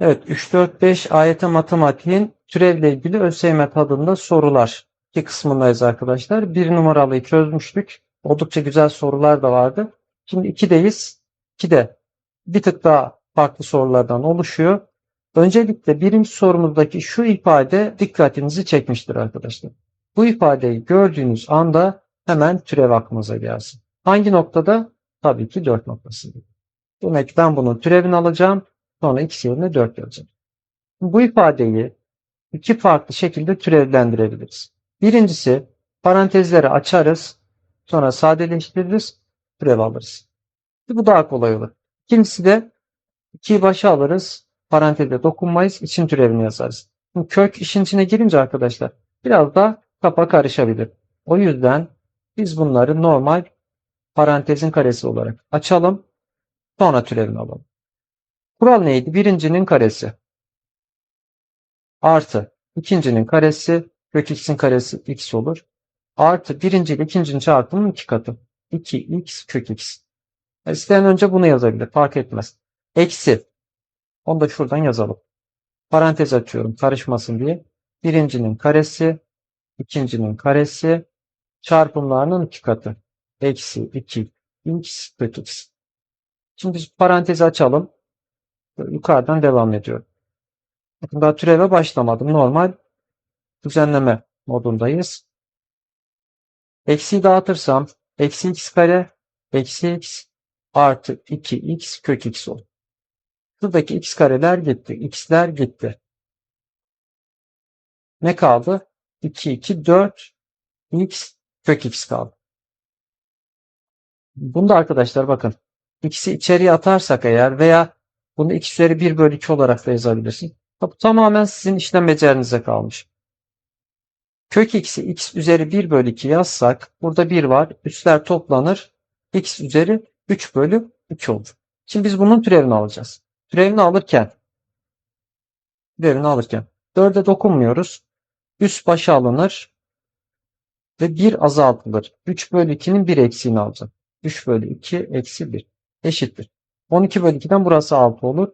Evet 3, 4, 5 AYT matematiğin türevle ilgili ÖSYM tadında sorular. İki kısmındayız arkadaşlar. Bir numaralıyı çözmüştük. Oldukça güzel sorular da vardı. Şimdi 2'deyiz. 2'de bir tık daha farklı sorulardan oluşuyor. Öncelikle birinci sorumuzdaki şu ifade dikkatinizi çekmiştir arkadaşlar. Bu ifadeyi gördüğünüz anda hemen türev aklınıza gelsin. Hangi noktada? Tabii ki 4 noktasında. Demek ben bunun türevini alacağım. Sonra x yerine 4 yazacağım. Bu ifadeyi iki farklı şekilde türevlendirebiliriz. Birincisi parantezleri açarız. Sonra sadeleştiririz. Türev alırız. Bu daha kolay olur. İkincisi de 2'yi başa alırız. Paranteze dokunmayız. için türevini yazarız. Şimdi kök işin içine girince arkadaşlar biraz da kafa karışabilir. O yüzden biz bunları normal parantezin karesi olarak açalım. Sonra türevini alalım. Kural neydi? Birincinin karesi. Artı ikincinin karesi kök x'in karesi x olur. Artı birinci ile ikincinin çarpımının iki katı. 2x kök x. Yani İsteyen önce bunu yazabilir. Fark etmez. Eksi. Onu da şuradan yazalım. Parantez açıyorum karışmasın diye. Birincinin karesi, ikincinin karesi, çarpımlarının iki katı. Eksi 2 x kök x. Şimdi parantezi açalım. Yukarıdan devam ediyorum. Bakın daha türeve başlamadım. Normal düzenleme modundayız. Eksiyi dağıtırsam eksi x kare eksi x artı 2x kök x olur. Şuradaki x kareler gitti. x'ler gitti. Ne kaldı? 2, 2, 4 x kök x kaldı. Bunda arkadaşlar bakın x'i içeriye atarsak eğer veya bunu x üzeri 1 bölü 2 olarak da yazabilirsin. Bu tamamen sizin işlem becerinize kalmış. Kök x'i x üzeri 1 bölü 2 yazsak burada 1 var. Üstler toplanır. x üzeri 3 bölü 2 olur. Şimdi biz bunun türevini alacağız. Türevini alırken türevini alırken 4'e dokunmuyoruz. Üst başa alınır ve 1 azaltılır. 3 bölü 2'nin 1 eksiğini alacağım. 3 bölü 2 eksi 1 eşittir. 12 bölü 2'den burası 6 olur.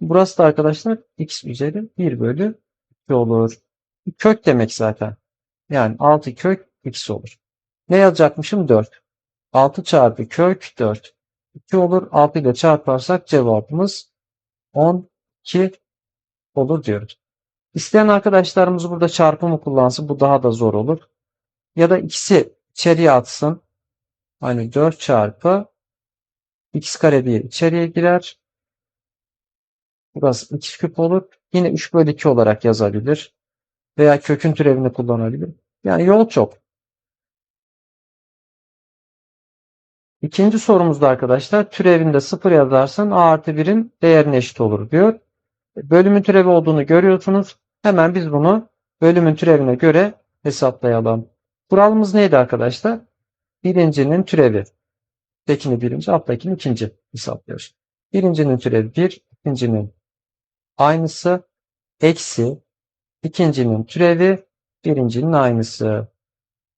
Burası da arkadaşlar x üzeri 1 bölü 2 olur. Kök demek zaten. Yani 6 kök x olur. Ne yazacakmışım? 4. 6 çarpı kök 4. 2 olur. 6 ile çarparsak cevabımız 12 olur diyoruz. İsteyen arkadaşlarımız burada çarpımı kullansın. Bu daha da zor olur. Ya da ikisi içeriye atsın. Hani 4 çarpı x kare diye içeriye girer. Burası x küp olur. Yine 3 bölü 2 olarak yazabilir. Veya kökün türevini kullanabilir. Yani yol çok. İkinci sorumuzda arkadaşlar türevinde 0 yazarsan a artı 1'in değerine eşit olur diyor. Bölümün türevi olduğunu görüyorsunuz. Hemen biz bunu bölümün türevine göre hesaplayalım. Kuralımız neydi arkadaşlar? Birincinin türevi. Tekini birinci, alttakini ikinci hesaplıyoruz. Birincinin türevi 1, ikincinin aynısı, eksi, ikincinin türevi, birincinin aynısı.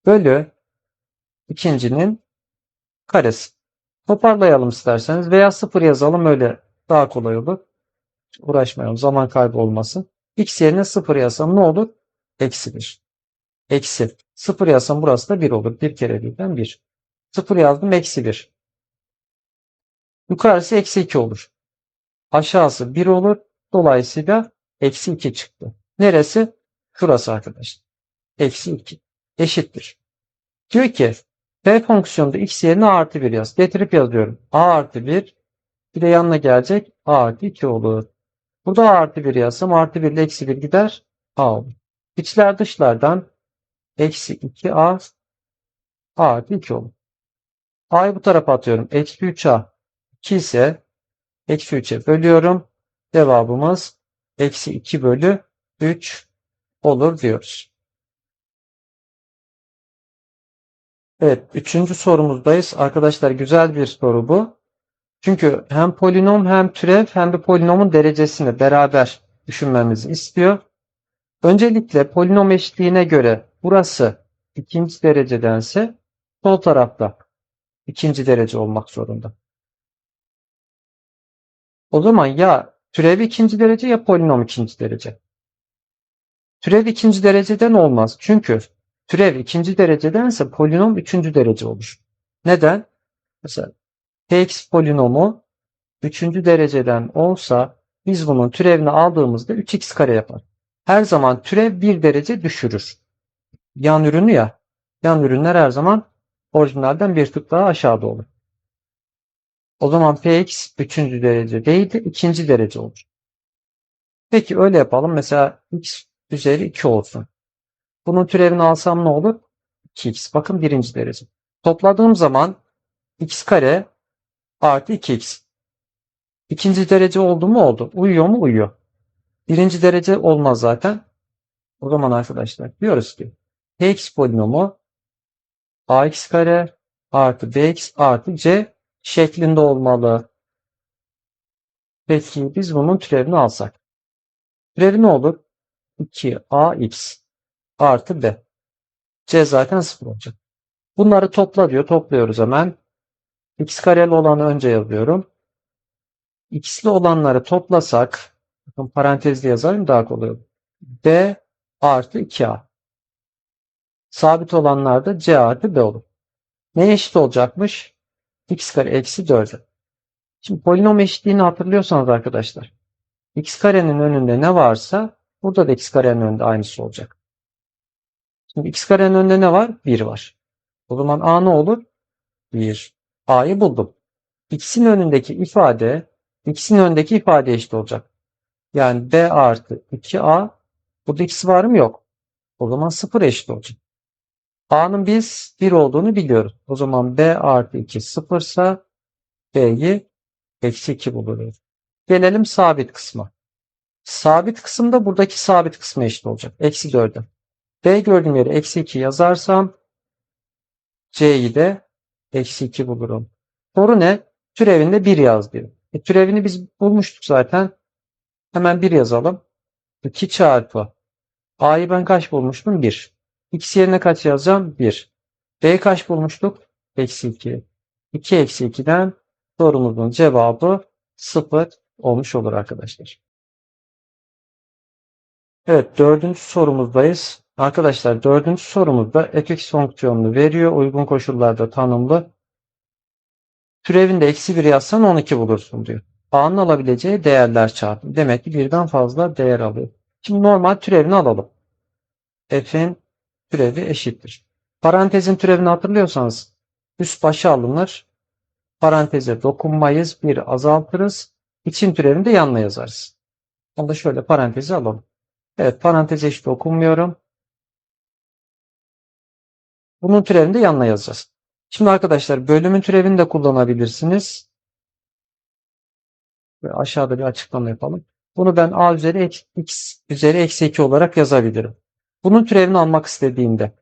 Bölü, ikincinin karesi. Toparlayalım isterseniz veya sıfır yazalım öyle daha kolay olur. Uğraşmayalım zaman kaybı olmasın. X yerine sıfır yazsam ne olur? Eksi 1. Eksi. Sıfır yazsam burası da 1 olur. Bir kere birden 1. Sıfır yazdım eksi 1. Yukarısı eksi 2 olur. Aşağısı 1 olur. Dolayısıyla eksi 2 çıktı. Neresi? Şurası arkadaşlar. Eksi 2. Eşittir. Diyor ki f fonksiyonunda x yerine artı 1 yaz. Getirip yazıyorum. a artı 1 bir de yanına gelecek a artı 2 olur. Burada a artı 1 yazsam artı 1 ile eksi 1 gider a olur. İçler dışlardan eksi 2a a artı 2 olur. a'yı bu tarafa atıyorum. Eksi 3a 2 ise eksi 3'e bölüyorum. Cevabımız eksi 2 bölü 3 olur diyoruz. Evet, üçüncü sorumuzdayız. Arkadaşlar güzel bir soru bu. Çünkü hem polinom hem türev hem de polinomun derecesini beraber düşünmemizi istiyor. Öncelikle polinom eşitliğine göre burası ikinci derecedense sol tarafta ikinci derece olmak zorunda. O zaman ya türev ikinci derece ya polinom ikinci derece. Türev ikinci dereceden olmaz. Çünkü türev ikinci derecedense polinom üçüncü derece olur. Neden? Mesela px polinomu üçüncü dereceden olsa biz bunun türevini aldığımızda 3x kare yapar. Her zaman türev bir derece düşürür. Yan ürünü ya. Yan ürünler her zaman orijinalden bir tık daha aşağıda olur. O zaman px üçüncü derece değil de ikinci derece olur. Peki öyle yapalım. Mesela x üzeri 2 olsun. Bunun türevini alsam ne olur? 2x. Bakın birinci derece. Topladığım zaman x kare artı 2x. İkinci derece oldu mu oldu. Uyuyor mu uyuyor. Birinci derece olmaz zaten. O zaman arkadaşlar diyoruz ki px polinomu ax kare artı bx artı c şeklinde olmalı. Peki biz bunun türevini alsak. Türevi ne olur? 2ax artı b. c zaten 0 olacak. Bunları topla diyor. Topluyoruz hemen. x kareli olanı önce yazıyorum. x'li olanları toplasak bakın parantezli yazarım daha kolay olur. b artı 2a. Sabit olanlar da c artı b olur. Ne eşit olacakmış? X kare eksi 4'e. Şimdi polinom eşitliğini hatırlıyorsanız arkadaşlar. x karenin önünde ne varsa burada da x karenin önünde aynısı olacak. Şimdi x karenin önünde ne var? 1 var. O zaman a ne olur? 1. a'yı buldum. x'in önündeki ifade x'in önündeki ifade eşit olacak. Yani b artı 2a burada x var mı? Yok. O zaman 0 eşit olacak. A'nın biz 1 olduğunu biliyoruz. O zaman B artı 2 sıfırsa B'yi eksi 2 buluruz. Gelelim sabit kısma. Sabit kısımda buradaki sabit kısmı eşit olacak. Eksi 4'e. B gördüğüm yere eksi 2 yazarsam C'yi de eksi 2 bulurum. Soru ne? Türevinde 1 yaz diyor. E, türevini biz bulmuştuk zaten. Hemen 1 yazalım. 2 çarpı. A'yı ben kaç bulmuştum? 1. X yerine kaç yazacağım? 1. B kaç bulmuştuk? Eksi 2. 2 eksi 2'den sorumuzun cevabı 0 olmuş olur arkadaşlar. Evet dördüncü sorumuzdayız. Arkadaşlar dördüncü sorumuzda fx fonksiyonunu veriyor. Uygun koşullarda tanımlı. Türevinde eksi 1 yazsan 12 bulursun diyor. A'nın alabileceği değerler çarpımı. Demek ki birden fazla değer alıyor. Şimdi normal türevini alalım. F'in türevi eşittir. Parantezin türevini hatırlıyorsanız üst başa alınır. Paranteze dokunmayız. Bir azaltırız. İçin türevini de yanına yazarız. Onu da şöyle parantezi alalım. Evet paranteze hiç dokunmuyorum. Bunun türevini de yanına yazacağız. Şimdi arkadaşlar bölümün türevini de kullanabilirsiniz. Ve aşağıda bir açıklama yapalım. Bunu ben a üzeri x üzeri eksi 2 olarak yazabilirim. Bunun türevini almak istediğimde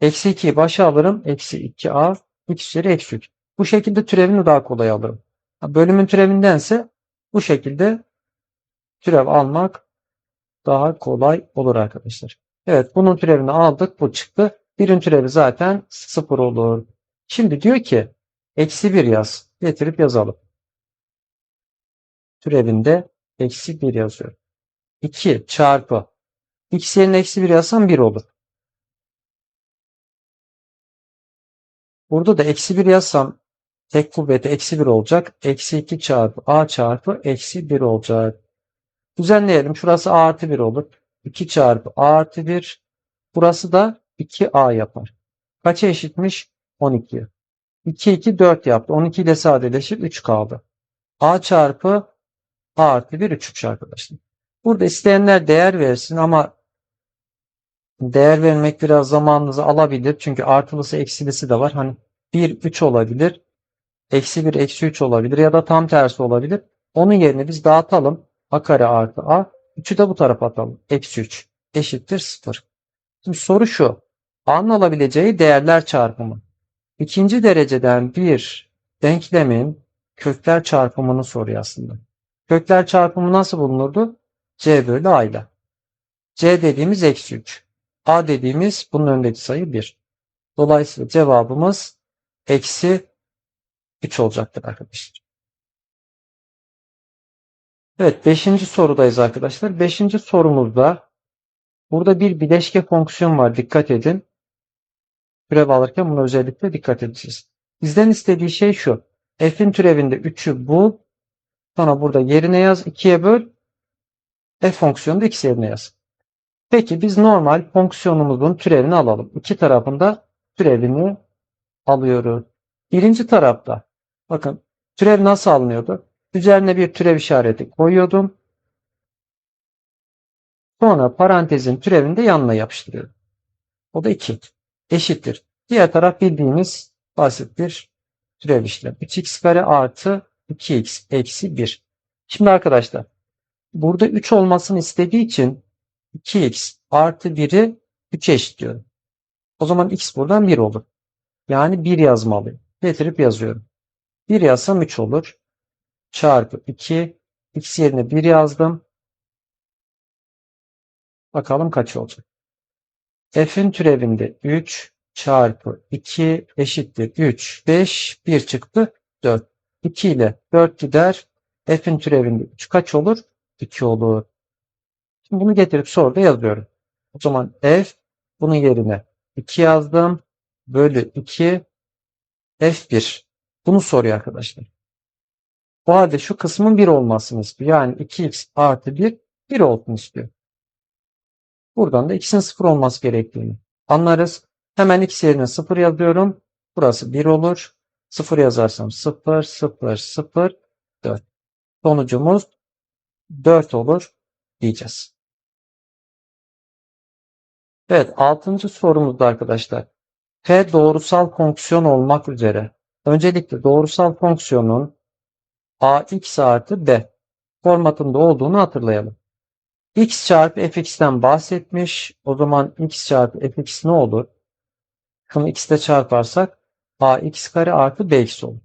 eksi 2'yi başa alırım. Eksi 2a x üzeri eksi 3. Bu şekilde türevini daha kolay alırım. Bölümün türevindense bu şekilde türev almak daha kolay olur arkadaşlar. Evet bunun türevini aldık. Bu çıktı. Birin türevi zaten 0 olur. Şimdi diyor ki eksi 1 yaz. Getirip yazalım. Türevinde eksi 1 yazıyor. 2 çarpı x yerine eksi 1 yazsam 1 olur. Burada da eksi 1 yazsam tek kuvveti eksi 1 olacak. Eksi 2 çarpı a çarpı eksi 1 olacak. Düzenleyelim. Şurası a artı 1 olur. 2 çarpı a artı 1. Burası da 2a yapar. Kaça eşitmiş? 12. 2 2 4 yaptı. 12 ile sadeleşir 3 kaldı. a çarpı a artı 1 3 arkadaşlar. Burada isteyenler değer versin ama değer vermek biraz zamanınızı alabilir. Çünkü artılısı eksilisi de var. Hani 1 3 olabilir. Eksi 1 eksi 3 olabilir ya da tam tersi olabilir. Onun yerine biz dağıtalım. A kare artı A. 3'ü de bu tarafa atalım. Eksi 3 eşittir 0. Şimdi soru şu. A'nın alabileceği değerler çarpımı. İkinci dereceden bir denklemin kökler çarpımını soruyor aslında. Kökler çarpımı nasıl bulunurdu? C bölü A ile. C dediğimiz eksi 3. A dediğimiz bunun önündeki sayı 1. Dolayısıyla cevabımız eksi 3 olacaktır arkadaşlar. Evet, beşinci sorudayız arkadaşlar. Beşinci sorumuzda burada bir bileşke fonksiyon var. Dikkat edin. Türev alırken buna özellikle dikkat edeceğiz. Bizden istediği şey şu. F'in türevinde 3'ü bul. Sonra burada yerine yaz. 2'ye böl. F fonksiyonunda x yerine yaz. Peki biz normal fonksiyonumuzun türevini alalım. İki tarafında türevini alıyoruz. Birinci tarafta bakın türev nasıl alınıyordu? Üzerine bir türev işareti koyuyordum. Sonra parantezin türevini de yanına yapıştırıyorum. O da 2. Eşittir. Diğer taraf bildiğimiz basit bir türev işlem. 3x kare artı 2x eksi 1. Şimdi arkadaşlar burada 3 olmasını istediği için 2x artı 1'i 3'e eşitliyorum. O zaman x buradan 1 olur. Yani 1 yazmalıyım. Getirip yazıyorum. 1 yazsam 3 olur. Çarpı 2. X yerine 1 yazdım. Bakalım kaç olacak. F'in türevinde 3 çarpı 2 eşittir 3. 5. 1 çıktı. 4. 2 ile 4 gider. F'in türevinde 3 kaç olur? 2 olur. Bunu getirip soruda yazıyorum. O zaman F bunun yerine 2 yazdım. Bölü 2 F1. Bunu soruyor arkadaşlar. O halde şu kısmın 1 olmasını istiyor. Yani 2x artı 1 1 olsun istiyor. Buradan da x'in 0 olması gerektiğini anlarız. Hemen x yerine 0 yazıyorum. Burası 1 olur. 0 yazarsam 0, 0, 0, 4. Sonucumuz 4 olur diyeceğiz. Evet 6. sorumuzda arkadaşlar. F doğrusal fonksiyon olmak üzere. Öncelikle doğrusal fonksiyonun ax artı b formatında olduğunu hatırlayalım. x çarpı fx'ten bahsetmiş. O zaman x çarpı fx ne olur? Şunu x ile çarparsak ax kare artı bx olur.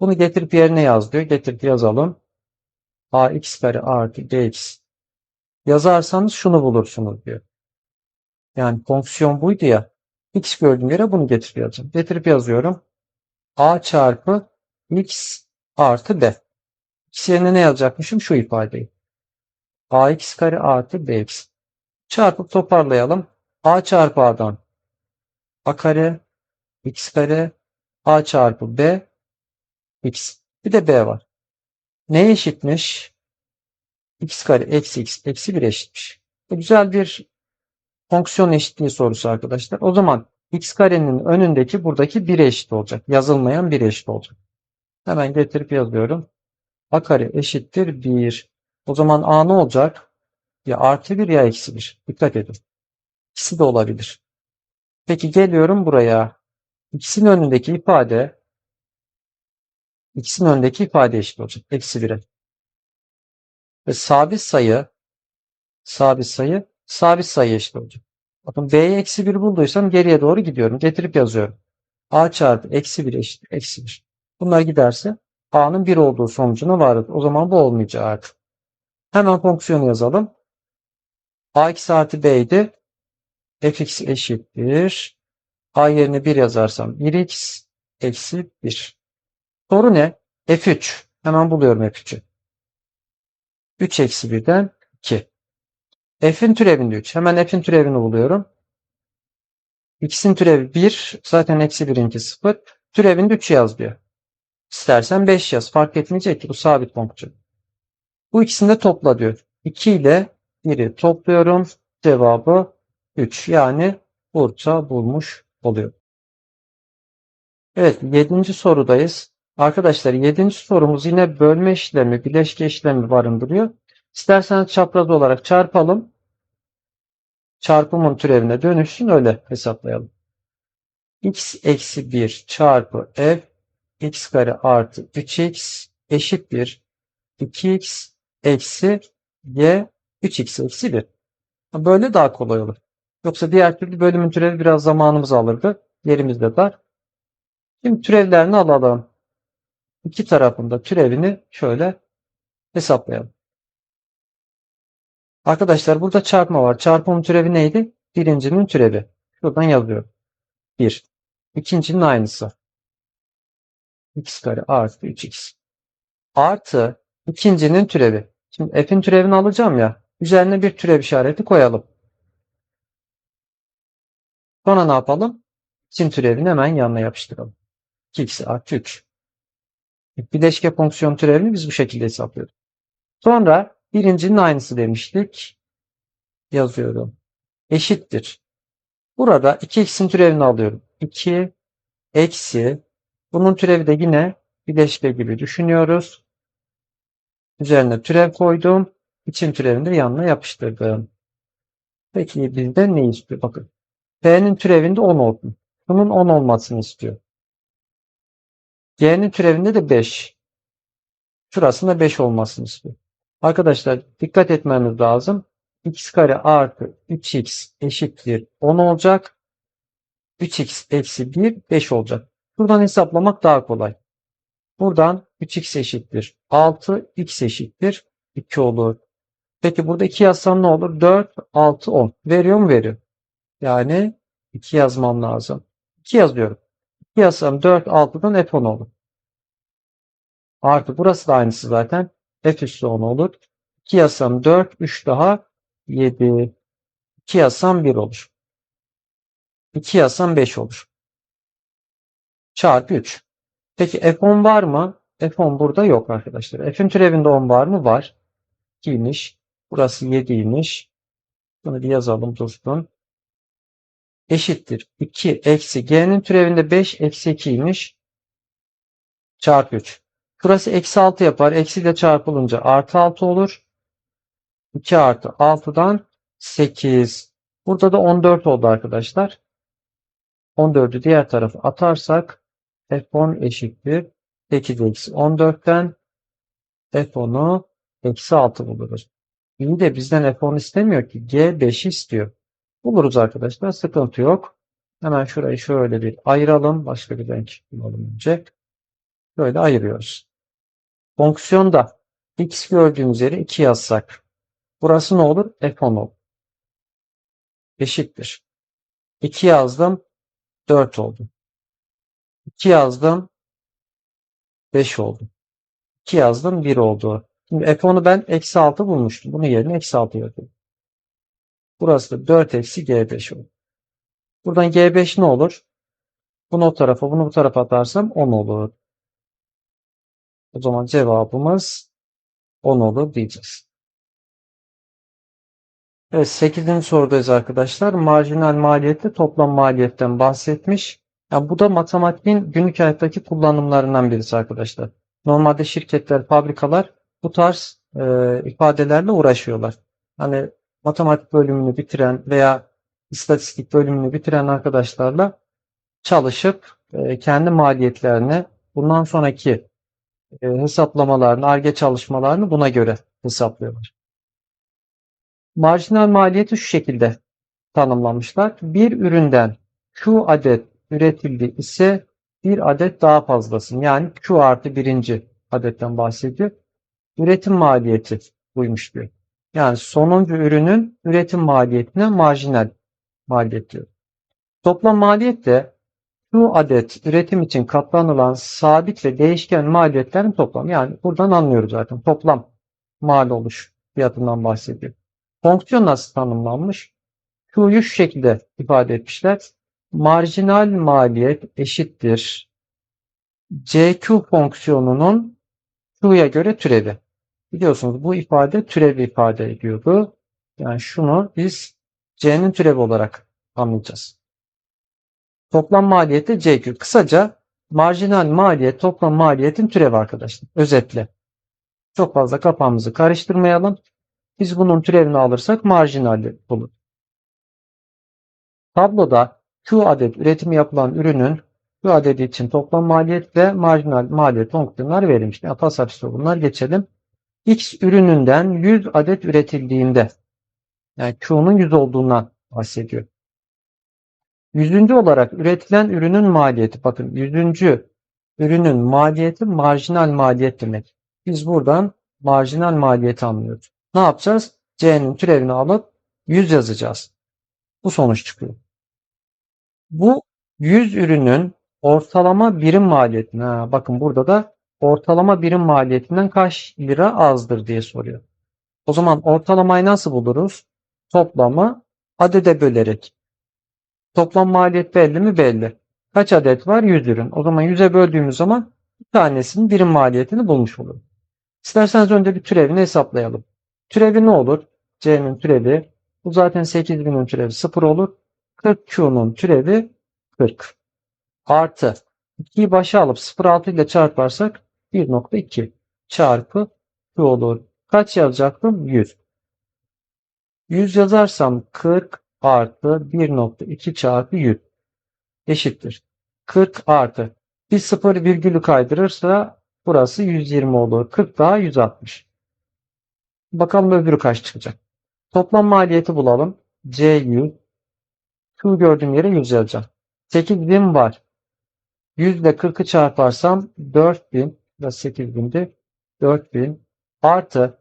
Bunu getirip yerine yaz diyor. Getirip yazalım. ax kare artı bx yazarsanız şunu bulursunuz diyor. Yani fonksiyon buydu ya. x gördüğüm yere bunu getirip yazacağım. Getirip yazıyorum. a çarpı x artı b. X yerine ne yazacakmışım? Şu ifadeyi. ax kare artı bx. Çarpıp toparlayalım. a çarpı a'dan a kare x kare a çarpı b x. Bir de b var. Ne eşitmiş? x kare eksi x eksi 1 eşitmiş. Bu güzel bir fonksiyon eşitliği sorusu arkadaşlar. O zaman x karenin önündeki buradaki 1 eşit olacak. Yazılmayan 1 eşit olacak. Hemen getirip yazıyorum. a kare eşittir 1. O zaman a ne olacak? Ya artı 1 ya eksi 1. Dikkat edin. İkisi de olabilir. Peki geliyorum buraya. X'in önündeki ifade X'in önündeki ifade eşit olacak. Eksi 1'e. Ve sabit sayı sabit sayı sabit sayı eşit olacak. Bakın B'ye eksi 1 bulduysam geriye doğru gidiyorum. Getirip yazıyorum. A çarpı eksi 1 eşit eksi 1. Bunlar giderse A'nın 1 olduğu sonucuna varır. O zaman bu olmayacak artık. Hemen fonksiyonu yazalım. ax artı b'ydi. fx eşittir. a yerine 1 yazarsam 1x eksi 1. Soru ne? f3. Hemen buluyorum f3'ü. 3 eksi 1'den 2. f'in türevinde 3. Hemen f'in türevini buluyorum. x'in türevi 1. Zaten eksi 1'inki 0. Türevinde 3 yaz diyor. İstersen 5 yaz. Fark etmeyecek ki bu sabit fonksiyon. Bu ikisini de topla diyor. 2 ile 1'i topluyorum. Cevabı 3. Yani burada bulmuş oluyor. Evet 7. sorudayız. Arkadaşlar 7. sorumuz yine bölme işlemi, bileşke işlemi barındırıyor. İsterseniz çapraz olarak çarpalım. Çarpımın türevine dönüşsün öyle hesaplayalım. x eksi 1 çarpı f x kare artı 3x eşittir 2x eksi y 3x eksi 1. Böyle daha kolay olur. Yoksa diğer türlü bölümün türevi biraz zamanımız alırdı. Yerimiz de dar. Şimdi türevlerini alalım. İki tarafında türevini şöyle hesaplayalım. Arkadaşlar burada çarpma var. Çarpımın türevi neydi? Birincinin türevi. Şuradan yazıyorum. 1. İkincinin aynısı. x kare artı 3x. Artı ikincinin türevi. Şimdi f'in türevini alacağım ya. Üzerine bir türev işareti koyalım. Sonra ne yapalım? X'in türevini hemen yanına yapıştıralım. 2x artı 3. Bileşke fonksiyon türevini biz bu şekilde hesaplıyoruz. Sonra birincinin aynısı demiştik. Yazıyorum. Eşittir. Burada 2x'in türevini alıyorum. 2 eksi bunun türevi de yine bileşke gibi düşünüyoruz. Üzerine türev koydum. İçin türevini de yanına yapıştırdım. Peki bizden ne istiyor? Bakın. P'nin türevinde 10 olsun. Bunun 10 olmasını istiyor. G'nin türevinde de 5. Şurasında 5 olmasını istiyor. Arkadaşlar dikkat etmemiz lazım. x kare artı 3x eşittir 10 olacak. 3x eksi 1 5 olacak. Buradan hesaplamak daha kolay. Buradan 3x eşittir 6, x eşittir 2 olur. Peki burada 2 yazsam ne olur? 4, 6, 10. Veriyor mu? Veriyor. Yani 2 yazmam lazım. 2 yazıyorum. 2 yazsam 4, 6'dan F10 olur. Artı burası da aynısı zaten. F üstü 10 olur. 2 yazsam 4, 3 daha 7. 2 yazsam 1 olur. 2 yazsam 5 olur. Çarpı 3. Peki F10 var mı? F10 burada yok arkadaşlar. F'in türevinde 10 var mı? Var. 2'ymiş. Burası 7'ymiş. Bunu bir yazalım dursun. Eşittir. 2 eksi G'nin türevinde 5 eksi 2'ymiş. Çarpı 3. Burası eksi 6 yapar. Eksi ile çarpılınca artı 6 olur. 2 artı 6'dan 8. Burada da 14 oldu arkadaşlar. 14'ü diğer tarafa atarsak F10 eşittir. 8 eksi 14'ten F10'u eksi 6 buluruz. İyi de bizden F10 istemiyor ki. G5'i istiyor. Buluruz arkadaşlar. Sıkıntı yok. Hemen şurayı şöyle bir ayıralım. Başka bir renk bulalım önce. Böyle ayırıyoruz. Fonksiyonda x gördüğümüz yere 2 yazsak. Burası ne olur? F10 olur. Eşittir. 2 yazdım. 4 oldu. 2 yazdım. 5 oldu. 2 yazdım. 1 oldu. Şimdi F10'u ben eksi 6 bulmuştum. Bunun yerine eksi 6 yazıyorum. Burası da 4 eksi G5 olur. Buradan G5 ne olur? Bunu o tarafa, bunu bu tarafa atarsam 10 olur. O zaman cevabımız 10 olur diyeceğiz. Evet 8. sorudayız arkadaşlar. Marjinal maliyette toplam maliyetten bahsetmiş. Yani bu da matematiğin günlük hayattaki kullanımlarından birisi arkadaşlar. Normalde şirketler, fabrikalar bu tarz e, ifadelerle uğraşıyorlar. Hani matematik bölümünü bitiren veya istatistik bölümünü bitiren arkadaşlarla çalışıp e, kendi maliyetlerini bundan sonraki e, hesaplamalarını, ARGE çalışmalarını buna göre hesaplıyorlar. Marjinal maliyeti şu şekilde tanımlamışlar. Bir üründen Q adet üretildi ise bir adet daha fazlasın. Yani Q artı birinci adetten bahsediyor. Üretim maliyeti buymuş diyor. Yani sonuncu ürünün üretim maliyetine marjinal maliyet diyor. Toplam maliyet de şu adet üretim için katlanılan sabit ve değişken maliyetlerin toplamı. Yani buradan anlıyoruz zaten. Toplam mal oluş fiyatından bahsediyor. Fonksiyon nasıl tanımlanmış? Q'yu şu şekilde ifade etmişler. Marjinal maliyet eşittir. CQ fonksiyonunun Q'ya göre türevi. Biliyorsunuz bu ifade türev ifade ediyordu. Yani şunu biz C'nin türevi olarak anlayacağız. Toplam maliyeti CQ. Kısaca marjinal maliyet toplam maliyetin türevi arkadaşlar. Özetle. Çok fazla kafamızı karıştırmayalım. Biz bunun türevini alırsak marjinal olur. Tabloda Q adet üretimi yapılan ürünün Q adedi için toplam maliyet ve marjinal maliyet fonksiyonları verilmiş. Yani tasarruf bunlar geçelim. X ürününden 100 adet üretildiğinde yani Q'nun 100 olduğundan bahsediyor. Yüzüncü olarak üretilen ürünün maliyeti. Bakın yüzüncü ürünün maliyeti marjinal maliyet demek. Biz buradan marjinal maliyeti anlıyoruz. Ne yapacağız? C'nin türevini alıp 100 yazacağız. Bu sonuç çıkıyor. Bu 100 ürünün ortalama birim maliyetine bakın burada da ortalama birim maliyetinden kaç lira azdır diye soruyor. O zaman ortalamayı nasıl buluruz? Toplamı adede bölerek. Toplam maliyet belli mi? Belli. Kaç adet var? 100 ürün. O zaman 100'e böldüğümüz zaman bir tanesinin birim maliyetini bulmuş oluruz. İsterseniz önce bir türevini hesaplayalım. Türevi ne olur? C'nin türevi. Bu zaten 8000'in türevi 0 olur. 40Q'nun türevi 40. Artı 2'yi başa alıp 0,6 ile çarparsak 1.2 çarpı Q olur. Kaç yazacaktım? 100. 100 yazarsam 40 artı 1.2 çarpı 100 eşittir. 40 artı bir sıfır virgülü kaydırırsa burası 120 olur. 40 daha 160. Bakalım öbürü kaç çıkacak. Toplam maliyeti bulalım. C 100. Q gördüğüm yere 100 yazacağım. 8000 var. 100 ile 40'ı çarparsam 4000 da 8000'di. 4000 artı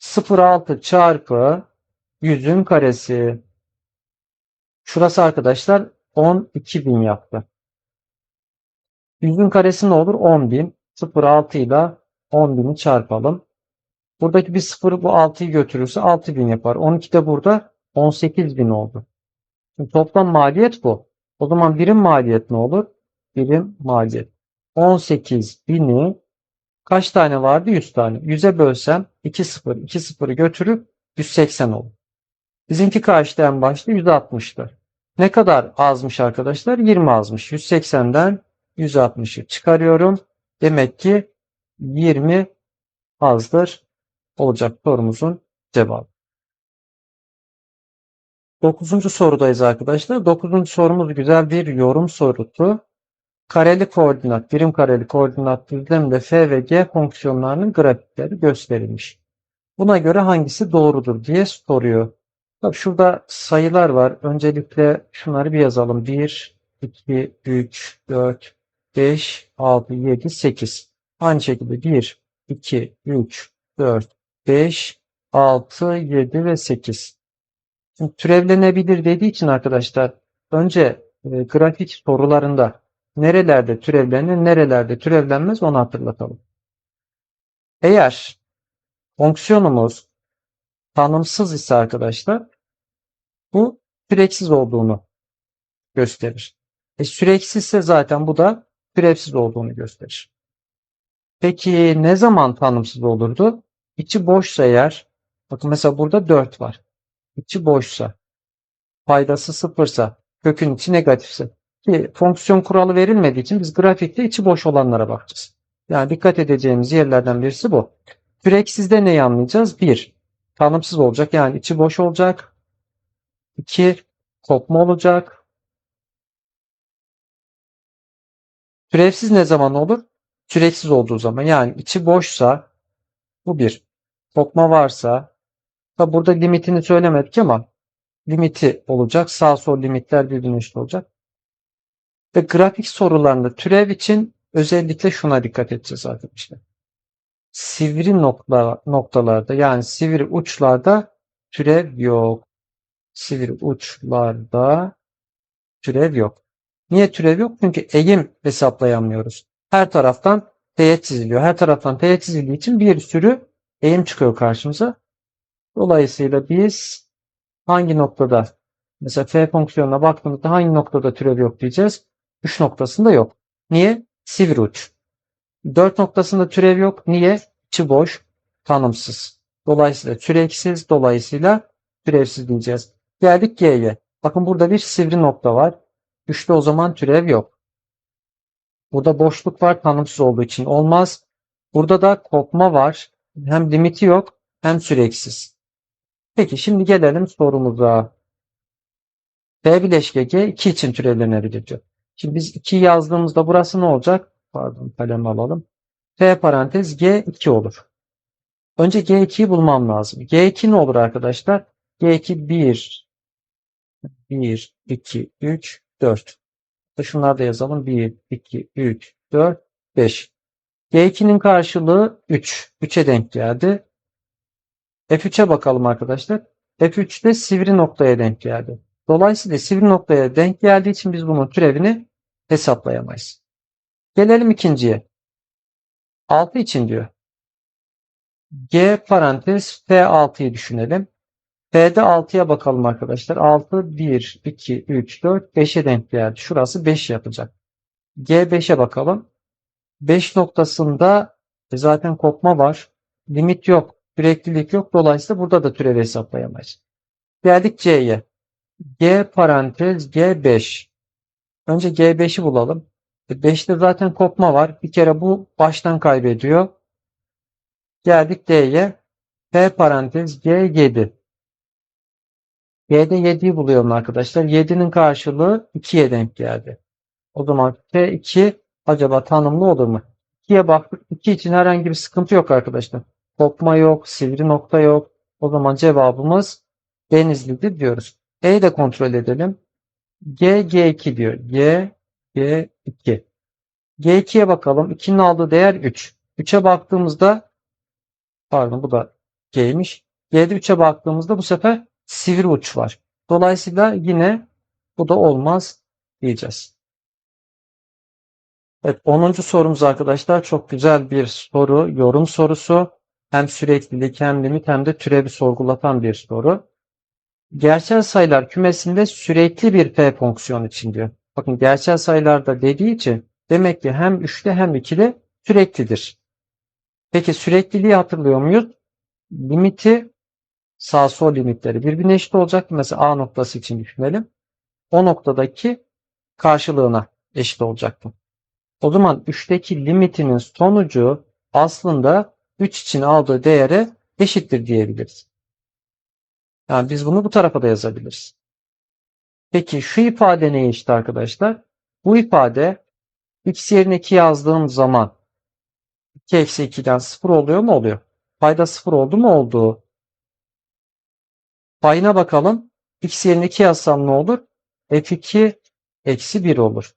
0,6 çarpı 100'ün karesi. Şurası arkadaşlar 12.000 yaptı. 100'ün karesi ne olur? 10.000. 0,6 ile 10.000'i çarpalım. Buradaki bir sıfır bu 6'yı götürürse 6000 yapar. 12 de burada 18000 oldu. Şimdi toplam maliyet bu. O zaman birim maliyet ne olur? Birim maliyet. 18.000'i kaç tane vardı? 100 tane. 100'e bölsem 2 sıfır 2 sıfırı götürüp 180 olur. Bizimki kaçtı en başta? 160'tı. Ne kadar azmış arkadaşlar? 20 azmış. 180'den 160'ı çıkarıyorum. Demek ki 20 azdır olacak sorumuzun cevabı. Dokuzuncu sorudayız arkadaşlar. Dokuzuncu sorumuz güzel bir yorum sorusu. Kareli koordinat, birim kareli koordinat düzleminde f ve g fonksiyonlarının grafikleri gösterilmiş. Buna göre hangisi doğrudur diye soruyor. Bak şurada sayılar var. Öncelikle şunları bir yazalım. 1, 2, 3, 4, 5, 6, 7, 8. Aynı şekilde 1, 2, 3, 4, 5, 6, 7 ve 8. Şimdi türevlenebilir dediği için arkadaşlar önce e, grafik sorularında nerelerde türevlenir, nerelerde türevlenmez onu hatırlatalım. Eğer fonksiyonumuz tanımsız ise arkadaşlar bu süreksiz olduğunu gösterir. E, süreksizse zaten bu da türevsiz olduğunu gösterir. Peki ne zaman tanımsız olurdu? İçi boşsa eğer, bakın mesela burada 4 var. İçi boşsa, paydası sıfırsa, kökün içi negatifse. Ki fonksiyon kuralı verilmediği için biz grafikte içi boş olanlara bakacağız. Yani dikkat edeceğimiz yerlerden birisi bu. Süreksizde neyi anlayacağız? 1. Tanımsız olacak yani içi boş olacak. 2. Kopma olacak. Türevsiz ne zaman olur? Süreksiz olduğu zaman yani içi boşsa bu bir. Kopma varsa da burada limitini söylemedik ama limiti olacak. Sağ sol limitler birbirine eşit olacak. Ve grafik sorularında türev için özellikle şuna dikkat edeceğiz arkadaşlar. Sivri nokta, noktalarda yani sivri uçlarda türev yok. Sivri uçlarda türev yok. Niye türev yok? Çünkü eğim hesaplayamıyoruz. Her taraftan teğet çiziliyor. Her taraftan teğet çizildiği için bir sürü eğim çıkıyor karşımıza. Dolayısıyla biz hangi noktada mesela f fonksiyonuna baktığımızda hangi noktada türev yok diyeceğiz. 3 noktasında yok. Niye? Sivri uç. 4 noktasında türev yok. Niye? İçi boş, tanımsız. Dolayısıyla türevsiz, dolayısıyla türevsiz diyeceğiz. Geldik G'ye. Bakın burada bir sivri nokta var. 3'te o zaman türev yok. Burada boşluk var tanımsız olduğu için olmaz. Burada da kopma var. Hem limiti yok hem süreksiz. Peki şimdi gelelim sorumuza. B bileşke G 2 için türevlenebilir diyor. Şimdi biz 2 yazdığımızda burası ne olacak? Pardon kalem alalım. F parantez G 2 olur. Önce G2'yi bulmam lazım. G2 ne olur arkadaşlar? G2 1 1 2 3 4. Şunları da yazalım. 1 2 3 4 5. G2'nin karşılığı 3. 3'e denk geldi. F3'e bakalım arkadaşlar. F3'te sivri noktaya denk geldi. Dolayısıyla sivri noktaya denk geldiği için biz bunun türevini hesaplayamayız. Gelelim ikinciye. 6 için diyor. G parantez F6'yı düşünelim. F'de 6'ya bakalım arkadaşlar. 6, 1, 2, 3, 4, 5'e denk geldi. Şurası 5 yapacak. G5'e bakalım. 5 noktasında e, zaten kopma var. Limit yok. Süreklilik yok. Dolayısıyla burada da türevi hesaplayamayız. Geldik C'ye. G parantez G5. Önce G5'i bulalım. 5'te zaten kopma var. Bir kere bu baştan kaybediyor. Geldik D'ye. F parantez G7. Y'de 7'yi buluyorum arkadaşlar. 7'nin karşılığı 2'ye denk geldi. O zaman F2 acaba tanımlı olur mu? 2'ye baktık. 2 için herhangi bir sıkıntı yok arkadaşlar. Kopma yok, sivri nokta yok. O zaman cevabımız Denizli'dir diyoruz. E'yi de kontrol edelim. G, G2 diyor. G, G2. G2'ye bakalım. 2'nin aldığı değer 3. 3'e baktığımızda pardon bu da G'ymiş. G'de 3'e baktığımızda bu sefer sivri uç var. Dolayısıyla yine bu da olmaz diyeceğiz. Evet 10. sorumuz arkadaşlar çok güzel bir soru, yorum sorusu. Hem süreklilik hem limit hem de türevi sorgulatan bir soru. Gerçel sayılar kümesinde sürekli bir f fonksiyon için diyor. Bakın gerçel sayılarda dediği için demek ki hem 3'te hem 2'de süreklidir. Peki sürekliliği hatırlıyor muyuz? Limiti sağ sol limitleri birbirine eşit olacak. Mesela A noktası için düşünelim. O noktadaki karşılığına eşit olacaktı. O zaman 3'teki limitinin sonucu aslında 3 için aldığı değere eşittir diyebiliriz. Yani biz bunu bu tarafa da yazabiliriz. Peki şu ifade neye eşit arkadaşlar? Bu ifade x yerine 2 yazdığım zaman 2 eksi 2'den 0 oluyor mu? Oluyor. Payda 0 oldu mu? Oldu. Payına bakalım. x yerine 2 yazsam ne olur? f2 eksi 1 olur.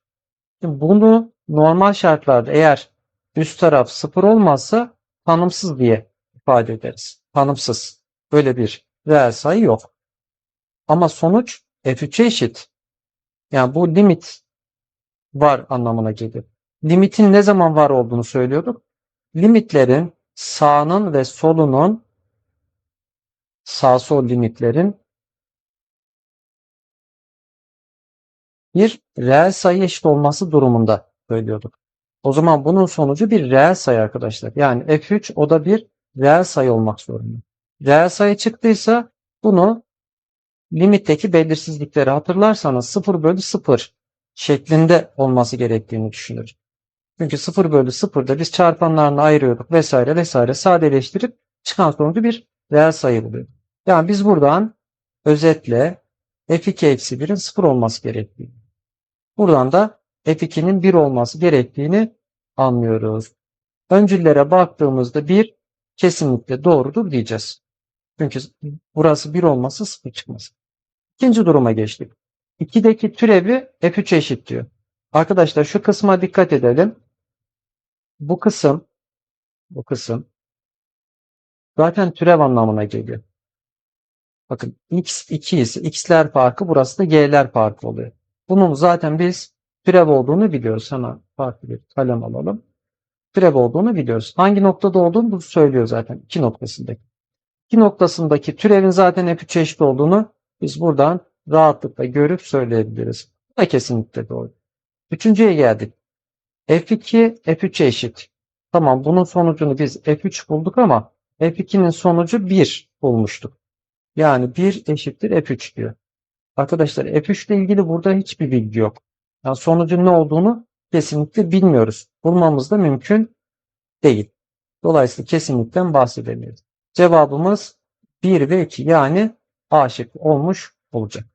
Şimdi bunu normal şartlarda eğer üst taraf 0 olmazsa tanımsız diye ifade ederiz. Tanımsız. Böyle bir reel sayı yok. Ama sonuç f3'e eşit. Yani bu limit var anlamına gelir. Limitin ne zaman var olduğunu söylüyorduk. Limitlerin sağının ve solunun sağ sol limitlerin bir reel sayı eşit olması durumunda söylüyorduk. O zaman bunun sonucu bir reel sayı arkadaşlar. Yani f3 o da bir reel sayı olmak zorunda. Reel sayı çıktıysa bunu limitteki belirsizlikleri hatırlarsanız 0 bölü 0 şeklinde olması gerektiğini düşünürüz. Çünkü 0 bölü 0'da biz çarpanlarını ayırıyorduk vesaire vesaire sadeleştirip çıkan sonucu bir reel sayı buluyorduk. Yani biz buradan özetle f2 eksi 1'in 0 olması gerektiğini. Buradan da f2'nin 1 olması gerektiğini anlıyoruz. Öncüllere baktığımızda 1 kesinlikle doğrudur diyeceğiz. Çünkü burası 1 olması 0 çıkması. İkinci duruma geçtik. 2'deki türevi f3 eşit diyor. Arkadaşlar şu kısma dikkat edelim. Bu kısım bu kısım zaten türev anlamına geliyor. Bakın x 2 ise x'ler farkı burası da g'ler farkı oluyor. Bunun zaten biz türev olduğunu biliyoruz. Sana farklı bir kalem alalım. Türev olduğunu biliyoruz. Hangi noktada olduğunu bu söylüyor zaten. 2 noktasındaki. 2 noktasındaki türevin zaten f3 eşit olduğunu biz buradan rahatlıkla görüp söyleyebiliriz. Bu da kesinlikle doğru. Üçüncüye geldik. F2 F3'e eşit. Tamam bunun sonucunu biz F3 bulduk ama F2'nin sonucu 1 bulmuştuk. Yani 1 eşittir F3 diyor. Arkadaşlar F3 ile ilgili burada hiçbir bilgi yok. Yani sonucun ne olduğunu kesinlikle bilmiyoruz. Bulmamız da mümkün değil. Dolayısıyla kesinlikle bahsedemiyoruz. Cevabımız 1 ve 2 yani A şıkkı olmuş olacak.